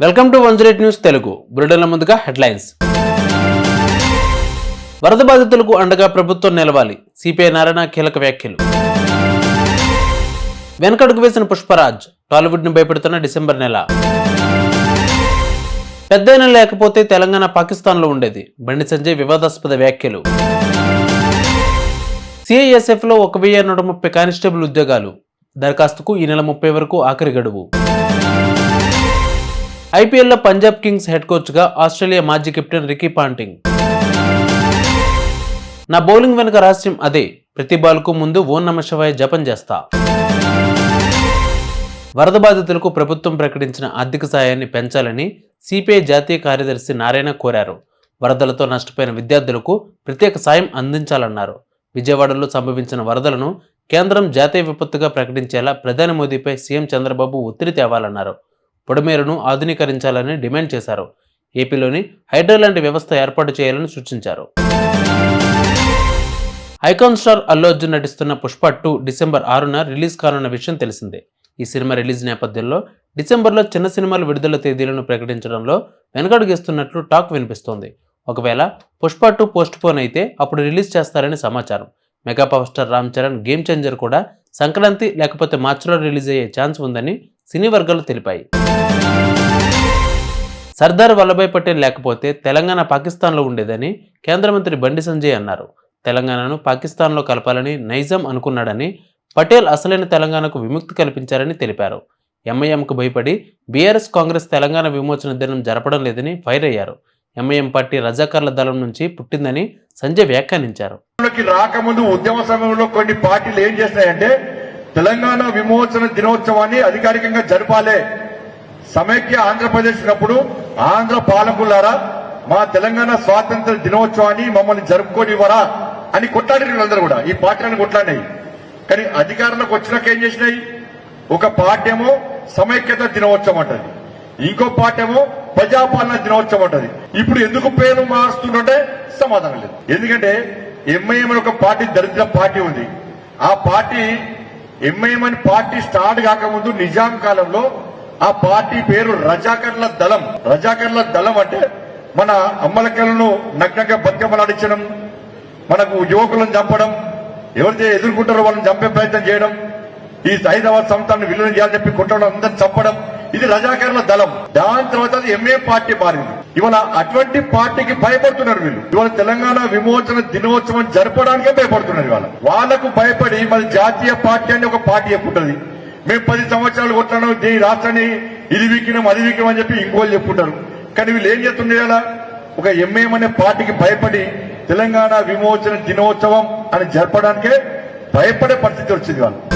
Welcome to one news Telugu. బులెటిన్ల ముందుగా headlines. వరద బాధితులకు అండగా ప్రభుత్వం నిలవాలి. సిపిఐ నారాయణ కీలక వ్యాఖ్యలు. వెనకడుగు వేసిన పుష్పరాజ్ టాలీవుడ్ని భయపెడుతున్న డిసెంబర్ నెల. పెద్దయిన లేకపోతే తెలంగాణ పాకిస్తాన్లో ఉండేది. బండి సంజయ్ వివాదాస్పద వ్యాఖ్యలు. సిఐఎస్ఎఫ్లో ఒక వెయ్యి నూట ముప్పై కానిస్టేబుల్ ఉద్యోగాలు. దరఖాస్తుకు ఈ నెల ముప్పై వరకు ఆఖరి గడువు. ఐపీఎల్లో పంజాబ్ కింగ్స్ హెడ్ కోచ్గా ఆస్ట్రేలియా మాజీ కెప్టెన్ రికీ పాంటింగ్. నా బౌలింగ్ వెనుక రహస్యం అదే. ప్రతి బాల్కు ముందు ఓం నమ శివాయ జపం చేస్తా. వరద బాధితులకు ప్రభుత్వం ప్రకటించిన ఆర్థిక సాయాన్ని పెంచాలని సిపిఐ జాతీయ కార్యదర్శి నారాయణ కోరారు. వరదలతో నష్టపోయిన విద్యార్థులకు ప్రత్యేక సాయం అందించాలన్నారు. విజయవాడలో సంభవించిన వరదలను కేంద్రం జాతీయ విపత్తుగా ప్రకటించేలా ప్రధాని మోదీపై సీఎం చంద్రబాబు ఒత్తిడి తేవాలన్నారు. పొడిమేరును ఆధునీకరించాలని డిమాండ్ చేశారు. ఏపీలోని హైడ్రో లాంటి వ్యవస్థ ఏర్పాటు చేయాలని సూచించారు. ఐకాన్ స్టార్ అల్లు అర్జున్ నటిస్తున్న పుష్ప టూ డిసెంబర్ ఆరున రిలీజ్ కానున్న విషయం తెలిసిందే. ఈ సినిమా రిలీజ్ నేపథ్యంలో డిసెంబర్లో చిన్న సినిమాల విడుదల తేదీలను ప్రకటించడంలో వెనకడుగేస్తున్నట్లు టాక్ వినిపిస్తోంది. ఒకవేళ పుష్ప టూ పోస్ట్ పోన్ అయితే అప్పుడు రిలీజ్ చేస్తారని సమాచారం. Mega power star Ram Charan game changer కూడా సంక్రాంతి లేకపోతే మార్చిలో రిలీజ్ అయ్యే ఛాన్స్ ఉందని సినీ వర్గాలు తెలిపాయి. సర్దార్ వల్లభాయ్ పటేల్ లేకపోతే తెలంగాణ పాకిస్తాన్లో ఉండేదని కేంద్ర మంత్రి బండి సంజయ్ అన్నారు. తెలంగాణను పాకిస్తాన్లో కలపాలని నైజాం అనుకున్నాడని పటేల్ అసలైన తెలంగాణకు విముక్తి కల్పించారని తెలిపారు. ఎంఐఎంకు భయపడి బీఆర్ఎస్ కాంగ్రెస్ తెలంగాణ విమోచన దినం జరపడం లేదని ఫైర్ అయ్యారు. ఎంఐఎం పార్టీ రజాకార్ల దళం నుంచి పుట్టిందని సంజయ్ వ్యాఖ్యానించారు. రాకముందు ఉద్యమ సమయంలో కొన్ని పార్టీలు ఏం చేస్తాయంటే తెలంగాణ విమోచన దినోత్సవాన్ని అధికారికంగా జరపాలే సమైక్య ఆంధ్రప్రదేశ్ ఉన్నప్పుడు ఆంధ్ర పాలకులారా మా తెలంగాణ స్వాతంత్ర దినోత్సవాన్ని మమ్మల్ని జరుపుకోనివ్వరా అని కొట్లాడిన వీళ్ళందరూ కూడా. ఈ పార్టీలను కొట్లాడినాయి. కానీ అధికారంలోకి వచ్చినాక ఏం చేసినాయి? ఒక పార్టీ సమైక్యత దినోత్సవం అంటది. ఇంకో పార్టీ ప్రజాపాలన దినోత్సవం అంటది. ఇప్పుడు ఎందుకు పేరు మారుస్తుంటే సమాధానం లేదు. ఎందుకంటే ఎంఐఎం ఒక పార్టీ దరిద్ర పార్టీ ఉంది. ఆ పార్టీ ఎంఐఎం అని పార్టీ స్టార్ట్ కాకముందు నిజాం కాలంలో ఆ పార్టీ పేరు రజాకర్ల దళం. రజాకర్ల దళం అంటే మన అమ్మలకలను నగ్నంగా బతికమలాడించడం మనకు యువకులను చంపడం ఎవరైతే ఎదుర్కొంటారో వాళ్ళని చంపే ప్రయత్నం చేయడం ఈ హైదరాబాద్ సంస్థాన్ని విలీనం చేయాలని చెప్పి కొట్టడం అందరిని చంపడం ఇది రజాకర్ల దళం. దాని తర్వాత అది ఎంఏ పార్టీ మారింది. ఇవాళ అటువంటి పార్టీకి భయపడుతున్నారు వీళ్ళు. ఇవాళ తెలంగాణ విమోచన దినోత్సవం జరపడానికే భయపడుతున్నారు ఇవాళ. వాళ్ళకు భయపడి మరి జాతీయ పార్టీ అని ఒక పార్టీ చెప్పుంటది. మేము పది సంవత్సరాలు కొట్టాను దీని రాష్ట్రాన్ని ఇది వీకినాం అది వీకినాం అని చెప్పి ఇంకోళ్ళు చెప్పుకుంటారు కానీ వీళ్ళు ఏం చేస్తుండే ఇలా ఒక ఎంఏం అనే పార్టీకి భయపడి తెలంగాణ విమోచన దినోత్సవం అని జరపడానికే భయపడే పరిస్థితి వచ్చింది వాళ్ళు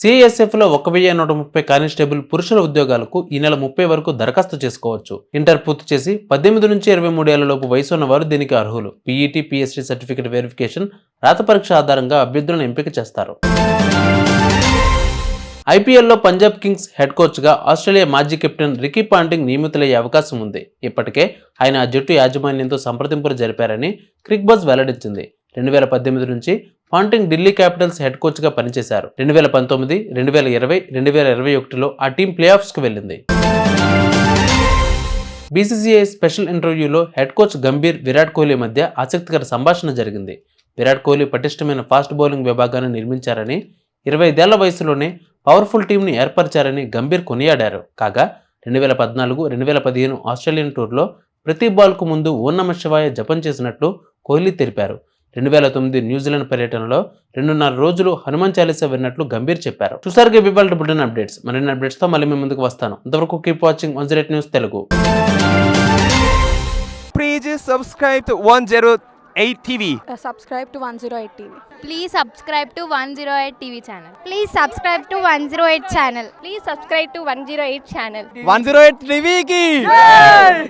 సిఎస్ఎఫ్లో ఒక వెయ్యి నూట ముప్పై కానిస్టేబుల్ పురుషుల ఉద్యోగాలకు ఈ నెల ముప్పై వరకు దరఖాస్తు చేసుకోవచ్చు. ఇంటర్ పూర్తి చేసి పద్దెనిమిది నుంచి ఇరవై మూడేళ్ళలోపు వయసు ఉన్నవారు దీనికి అర్హులు. పీఈటీ పీఎస్టీ సర్టిఫికేట్ వెరిఫికేషన్ రాత పరీక్ష ఆధారంగా అభ్యర్థులను ఎంపిక చేస్తారు. ఐపీఎల్లో పంజాబ్ కింగ్స్ హెడ్ కోచ్గా ఆస్ట్రేలియా మాజీ కెప్టెన్ రికీ పాంటింగ్ నియమితులయ్యే అవకాశం ఉంది. ఇప్పటికే ఆయన ఆ జట్టు యాజమాన్యంతో సంప్రదింపులు జరిపారని క్రిక్ బజ్ వెల్లడించింది. రెండు వేల పద్దెనిమిది నుంచి పాంటింగ్ ఢిల్లీ క్యాపిటల్స్ హెడ్ కోచ్గా పనిచేశారు. రెండు వేల పంతొమ్మిది రెండు వేల ఇరవై రెండు వేల ఇరవై ఒకటిలో ఆ టీం ప్లే ఆఫ్స్కు వెళ్ళింది. బీసీసీఐ స్పెషల్ ఇంటర్వ్యూలో హెడ్ కోచ్ గంభీర్ విరాట్ కోహ్లీ మధ్య ఆసక్తికర సంభాషణ జరిగింది. విరాట్ కోహ్లీ పటిష్టమైన ఫాస్ట్ బౌలింగ్ విభాగాన్ని నిర్మించారని ఇరవై ఐదేళ్ళ వయసులోనే పవర్ఫుల్ టీంని ఏర్పరిచారని గంభీర్ కొనియాడారు. కాగా రెండు వేల పద్నాలుగు రెండు వేల పదిహేను ఆస్ట్రేలియన్ టూర్లో ప్రతి బాల్కు ముందు ఓం నమ శివాయ జపం చేసినట్లు కోహ్లీ తెలిపారు. రెండు వేల తొమ్మిది న్యూజిలాండ్ పర్యటనలో రెండున్నర రోజులు హనుమాన్ చాలీస విన్నట్లు గంభీర్ చెప్పారు. చూసారుగా వివాల్ బుడ్డన్ అప్డేట్స్. మరిన్ని అప్డేట్స్తో మళ్ళీ మేము ముందుకు వస్తాను. అంతవరకు keep watching one zero news Telugu. Please subscribe one zero eight TV subscribe to one zero eight TV please subscribe to one zero eight TV channel please subscribe to one zero eight channel please subscribe to one zero eight channel one zero eight టీవీకి